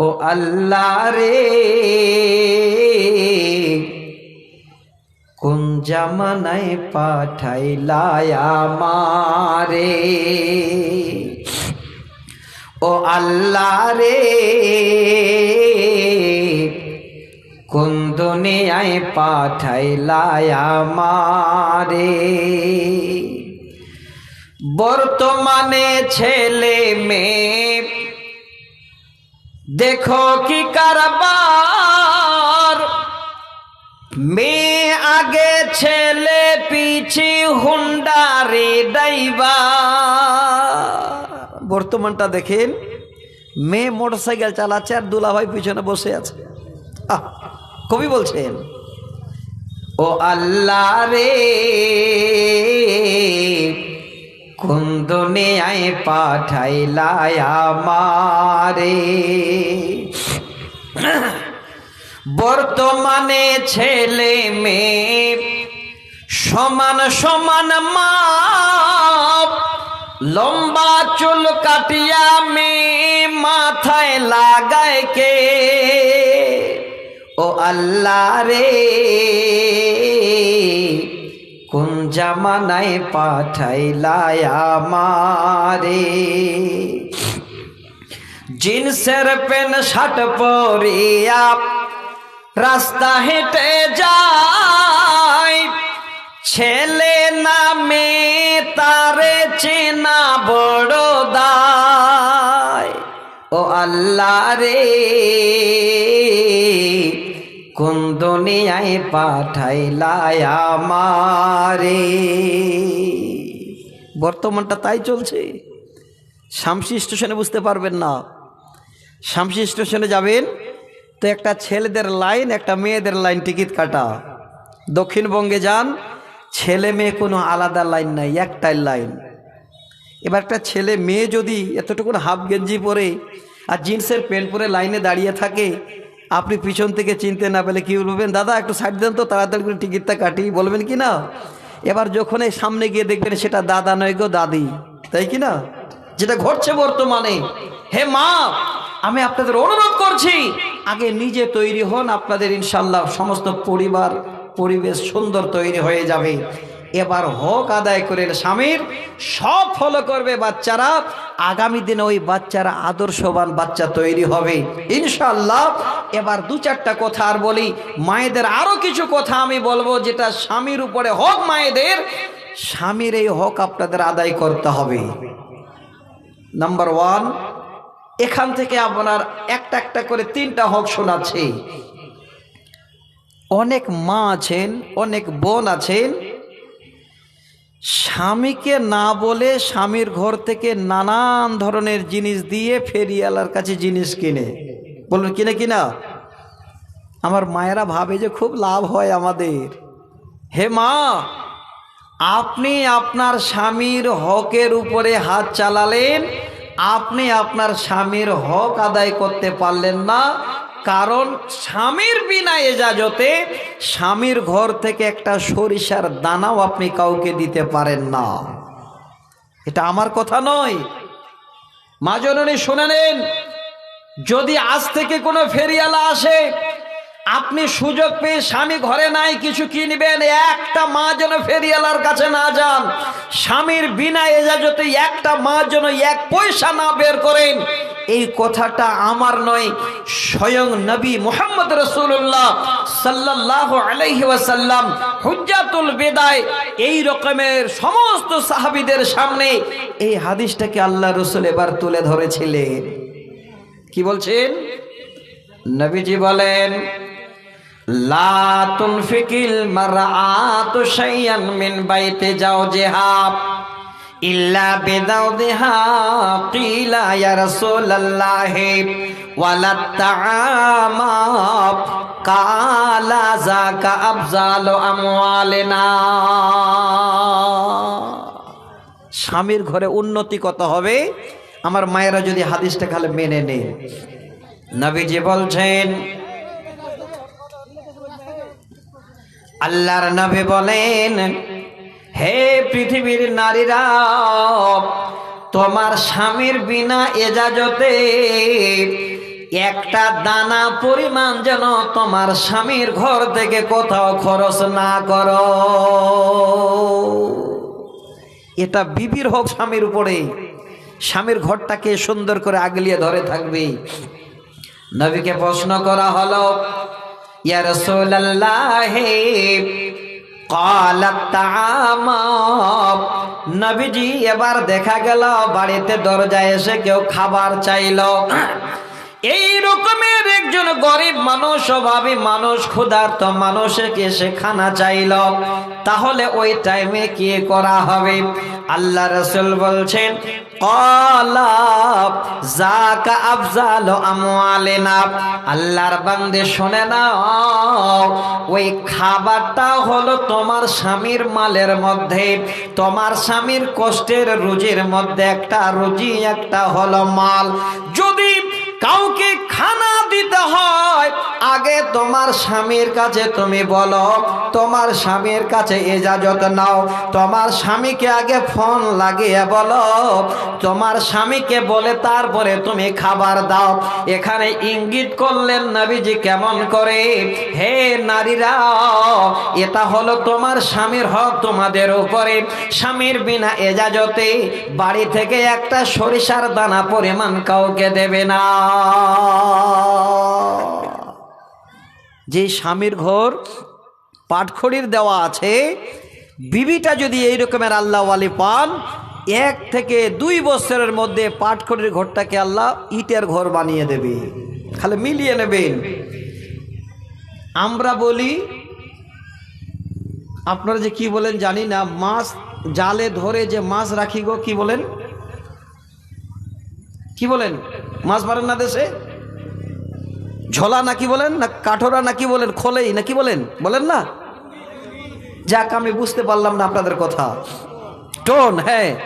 ও আল্লাহ রে, কোন জামানায় পাঠাইলায় আমারে? ও আল্লাহ রে, কোন দুনিয়ায় পাঠাইলায় আমারে? বর্তমানে ছেলে মেয়ে দেখো কি কারবার। মেয়ে আগে ছেলে, পিছি হুন্ডারে ডাইবা বর্তমানটা দেখেন, মেয়ে মোটরসাইকেল চালাচ্ছে আর দুলাভাই পিছনে বসে আছে। কবি বলছেন, ও আল্লাহ রে কোন দুনিয়ায় পাঠাইলায় আমারে। বর্তমানে ছেলে মেয়ে সমান সমান মাপ, লম্বা চুল কাটিয়া মেয়ে মাথায় লাগায় কে? ও আল্লাহ রে। কোন জামানায় পাঠাইলায় আমারে? জিন্সের প্যান্ট, শার্ট পরিয়া রাস্তা হেঁটে যায় ছেলে নামে তারে চেনা বড় দায়। ও আল্লাহ রে। কোন দুনিয়ায় পাঠাইলায় আমারে? বর্তমানটা তাই চলছে। শামসি স্টেশনে বুঝতে পারবেন না। শামসি স্টেশনে যাবেন, তো একটা ছেলেদের লাইন, একটা মেয়েদের লাইন টিকিট কাটা। দক্ষিণবঙ্গে যান, ছেলে মেয়ে কোনো আলাদা লাইন নাই, একটাই লাইন। এবার একটা ছেলে মেয়ে যদি এতটুকুন হাফ গেঞ্জি পরে আর জিন্সের প্যান্ট পরে লাইনে দাঁড়িয়ে থাকে আপনি পিছন থেকে চিনতে না পেলে কি বলবেন? দাদা, একটু সাইড দেন তো, তাড়াতাড়ি করে টিকিটটা কাটি, বলবেন কি না? এবার যখন এই সামনে গিয়ে দেখবেন সেটা দাদা নয় গো, দাদি। তাই কি না? যেটা ঘটছে বর্তমানে। হে মা, আমি আপনাদের অনুরোধ করছি, আগে নিজে তৈরি হন, আপনাদের ইনশাল্লাহ সমস্ত পরিবার, পরিবেশ সুন্দর তৈরি হয়ে যাবে। এবার হক আদায় করে স্বামীর সব ফলো করবে বাচ্চারা। আগামী দিনে ওই বাচ্চারা আদর্শবান বাচ্চা তৈরি হবে। ইনশাল্লাহ এবার দু চারটা কথা আর বলি। মায়েদের আরও কিছু কথা আমি বলব যেটা স্বামীর উপরে হক মায়েদের, স্বামীর এই হক আপনাদের আদায় করতে হবে। নাম্বার ওয়ান, এখান থেকে আপনার একটা একটা করে তিনটা হক শোনাচ্ছে। অনেক মা আছেন, অনেক বোন আছেন স্বামীকে না বলে স্বামীর ঘর থেকে নানান ধরনের জিনিস দিয়ে ফেরিয়ালার কাছে জিনিস কিনে। বলুন, কিনে কিনা? আমার মায়েরা ভাবে যে খুব লাভ হয় আমাদের। হে মা, আপনি আপনার স্বামীর হকের উপরে হাত চালালেন, আপনি আপনার স্বামীর হক আদায় করতে পারলেন না কারণ স্বামীর বিনা এজাজতে স্বামীর ঘর থেকে একটা সরিষার দানাও আপনি কাউকে দিতে পারেন না। এটা আমার কথা নয়। মা জননী, শুনে নেন। যদি আজ থেকে কোনো ফেরিয়ালা আসে, আপনি সুযোগ পেয়ে স্বামী ঘরে নাই, কিছু কিনবেন একটা মা যেন ফেরিয়ালার কাছে না যান, স্বামীর বিনা এজাজতে একটা মা যেন এক পয়সা না বের করেন এই কথাটা আমার নয়, স্বয়ং নবী মোহাম্মদ রসুল্লাহ সাল্লাহ আলহি ওয়াসাল্লাম হুজ্জাতুল বেদায় এই রকমের সমস্ত সাহাবিদের সামনে এই হাদিসটাকে আল্লাহ রসুল এবার তুলে ধরেছিলেন। কি বলছেন? নবীজি বলেন লাতুন লা তুনফিকিল মারআতু শাইয়ান মিন বাইতে জাওজিহা ইল্লা বিদাউদিহা কিলা ইয়া রাসূলুল্লাহ, ওয়ালা তাআমা, কালা যাকা আফজালু আমওয়ালিনা। স্বামীর ঘরে উন্নতি কত হবে? আমার মায়েরা যদি হাদিসটা খালে মেনে নেয়। নবীজি বলছেন, আল্লাহর নবী বলেন হে পৃথিবীর নারীরা, তোমার স্বামীর বিনা এজাজতে একটা দানা পরিমাণ যেন তোমার স্বামীর ঘর থেকে কোথাও খরচ না কর। এটা বিবির হোক স্বামীর উপরে, স্বামীর ঘরটাকে সুন্দর করে আগলিয়ে ধরে থাকবে। নবীকে প্রশ্ন করা হলো ইয়ার সোল্লাহ নবীজি এবার দেখা গেল বাড়িতে দরজায় এসে কেউ খাবার চাইলো। এই রকমের একজন গরিব মানুষ, অভাবী মানুষ, ক্ষুধার্ত মানুষকে সে খানা চাইল। তাহলে ওই টাইমে কি করা হবে? আল্লাহ রসুল বলছেন আল্লাহর বান্দে শুনে না ওই খাবারটা হলো তোমার স্বামীর মালের মধ্যে। তোমার স্বামীর কষ্টের রুজির মধ্যে একটা রুজি, একটা হলো মাল। যদি স্বামীর কাছে তুমি বলো, তোমার স্বামীর কাছে এজাজত নাও। তোমার স্বামীকে আগে ফোন লাগিয়ে বলো, তোমার স্বামীকে বলে তারপরে তুমি খাবার দাও। এখানে ইঙ্গিত করলেন নবীজি কেমন করে? হে নারীরা, এটা হলো তোমার স্বামীর হক তোমাদের উপরে। স্বামীর বিনা এজাজতে বাড়ি থেকে একটা সরিষার দানা পরিমাণ কাউকে দেবে না। যে স্বামীর ঘর পাটখড়ির দেওয়া আছে, বিবিটা যদি এই রকমের আল্লাহ আল্লাহওয়ালি পান, এক থেকে দুই বছরের মধ্যে পাটখড়ির ঘরটাকে আল্লাহ ইটের ঘর বানিয়ে দেবে। খালি মিলিয়ে নেবেন আমরা বলি, আপনারা যে কি বলেন জানি না, মাছ জালে ধরে যে মাছ রাখি গো, কি বলেন? কি বলেন? মাছ মারেন না দেশে? ঝোলা নাকি বলেন, না কাঠোরা নাকি বলেন, খোলেই নাকি বলেন? বলেন না? যাক, আমি বুঝতে পারলাম না আপনাদের কথা। টোন হ্যাঁ।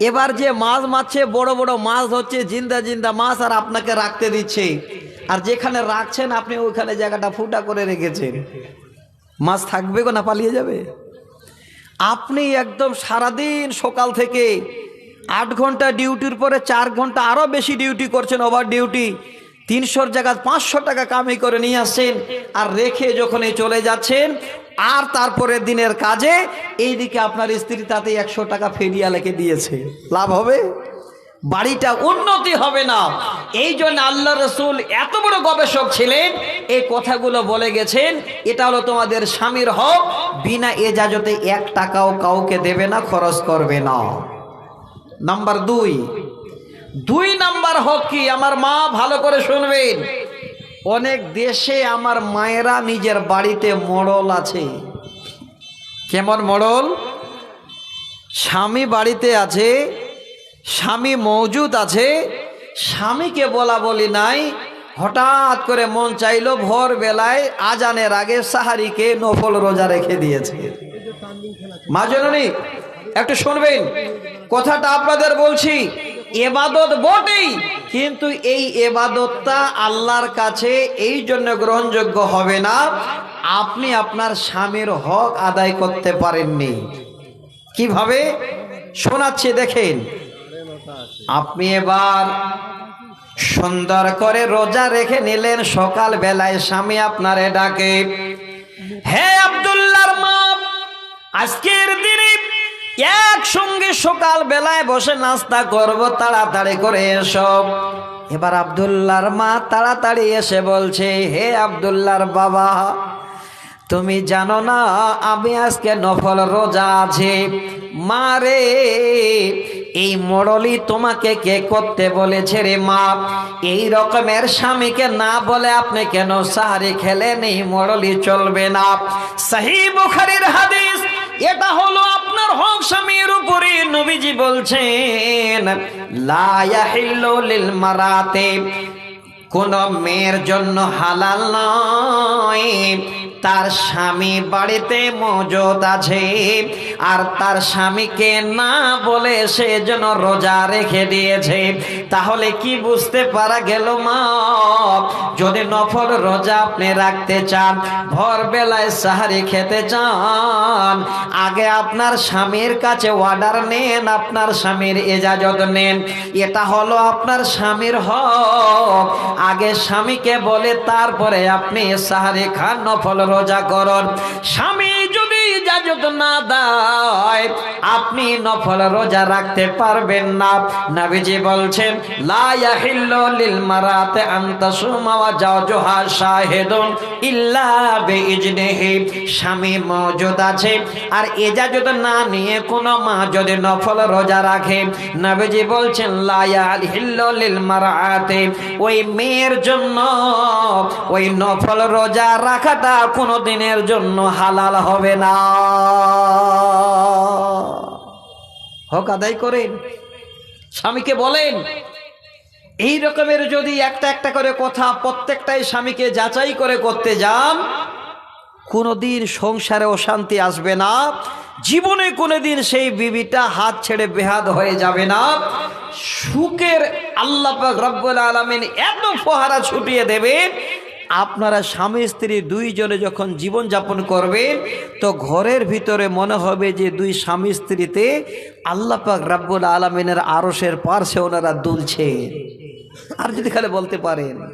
এবার যে মাছ মারছে, বড় বড় মাছ হচ্ছে, জিন্দা জিন্দা মাছ আর আপনাকে রাখতে দিচ্ছে। আর যেখানে রাখছেন, আপনি ওইখানে জায়গাটা ফুটা করে রেখেছেন। মাছ থাকবে না, পালিয়ে যাবে? আপনি একদম সারাদিন সকাল থেকে আট ঘণ্টা ডিউটির পরে চার ঘণ্টা আরও বেশি ডিউটি করছেন, ওভার ডিউটি। তিনশোর জায়গায় পাঁচশো টাকা কামাই করে নিয়ে আসছেন আর রেখে যখনই চলে যাচ্ছেন, আর তারপরে দিনের কাজে এইদিকে আপনার স্ত্রী তাতে একশো টাকা ফেরিয়া লেখে দিয়েছে। লাভ হবে? বাড়িটা উন্নতি হবে না। এই জন্য আল্লাহ রসুল এত বড় গবেষক ছিলেন, এই কথাগুলো বলে গেছেন, এটা হলো তোমাদের স্বামীর হক, বিনা এজাজতে এক টাকাও কাউকে দেবে না, খরচ করবে না। নাম্বার দুই দুই নাম্বার হক কি? আমার মা ভালো করে শুনবেন। অনেক দেশে আমার মায়েরা নিজের বাড়িতে মড়ল আছে। কেমন মড়ল? স্বামী বাড়িতে আছে, স্বামী মজুদ আছে, স্বামীকে বলা বলি নাই। হঠাৎ করে মন চাইলো ভোর বেলায় আজানের আগে সাহারিকে নফল রোজা রেখে দিয়েছে। মা জননী, একটু শুনবেন। কথাটা আপনাদের বলছি। এবাদত বটেই, কিন্তু এই এবাদতটা আল্লাহর কাছে এই জন্য গ্রহণযোগ্য হবে না, আপনি আপনার স্বামীর হক আদায় করতে পারেননি। কীভাবে? শোনাচ্ছি, দেখেন। আপনি এবার সুন্দর করে রোজা রেখে নিলেন সকাল বেলায় স্বামী আপনারে ডাকে, হে আব্দুল্লাহর মা, আজকের দিনে একসঙ্গে সকাল বেলায় বসে নাস্তা করব, তাড়াতাড়ি করে এসব এবার আব্দুল্লাহর মা তাড়াতাড়ি এসে বলছে, হে আব্দুল্লাহর বাবা, তুমি জানো না, আমি আজকে নফল রোজা আছে। মারে এই মরলি তোমাকে কে করতে বলেছে রে মা? এই রকমের স্বামীকে না বলে আপনি কেন সাহারি খেলেন? এই মরলি চলবে না। সাহি বুখারির হাদিস এটা হলো আপনার হক স্বামীর উপরে নবীজি বলছেন মারাতে কোন মেয়ের জন্য হালাল নয়। তার স্বামী বাড়িতে মজুদ আছে, আর তার স্বামীকে না বলে সে যেন রোজা রেখে দিয়েছে। তাহলে কি বুঝতে পারা গেল মা? যদি নফল রোজা আপনি রাখতে চান ভোর বেলায় সাহারি খেতে চান, আগে আপনার স্বামীর কাছে অর্ডার নেন, আপনার স্বামীর এজাজত নেন। এটা হলো আপনার স্বামীর হক। আগে স্বামীকে বলে, তারপরে আপনি সাহারি খান, নফল রোজা করর স্বামী না দেয়, আপনি নফল রোজা রাখতে পারবেন না। নবীজি বলছেন লিল মারাতে বিইজনিহি। স্বামী আছে, আর না নিয়ে কোনো মা যদি নফল রোজা বলছেন মারাতে। ওই মেয়ের জন্য, ওই নফল রোজা রাখাটা কোনো দিনের জন্য হালাল হবে না। হক আদায় করেন। স্বামীকে বলেন, এই রকমের যদি একটা একটা করে কথা প্রত্যেকটাই স্বামীকে যাচাই করে করতে যান, কোনোদিন সংসারে অশান্তি আসবে না, জীবনে কোনোদিন সেই বিবিটা হাত ছেড়ে বেহাদ হয়ে যাবে না। সুখের আল্লাহ পাক রব্বুল আলমিন এত ফোহারা ছুটিয়ে দেবেন আপনারা স্বামী, স্ত্রী দুইজনে যখন জীবন যাপন করবে, তো ঘরের ভিতরে মনে হবে যে দুই স্বামী, স্ত্রীতে আল্লাপাক রাব্বুল আলমিনের আরসের পার্শ্বে ওনারা দুলছে। আর যদি খালি বলতে পারেন।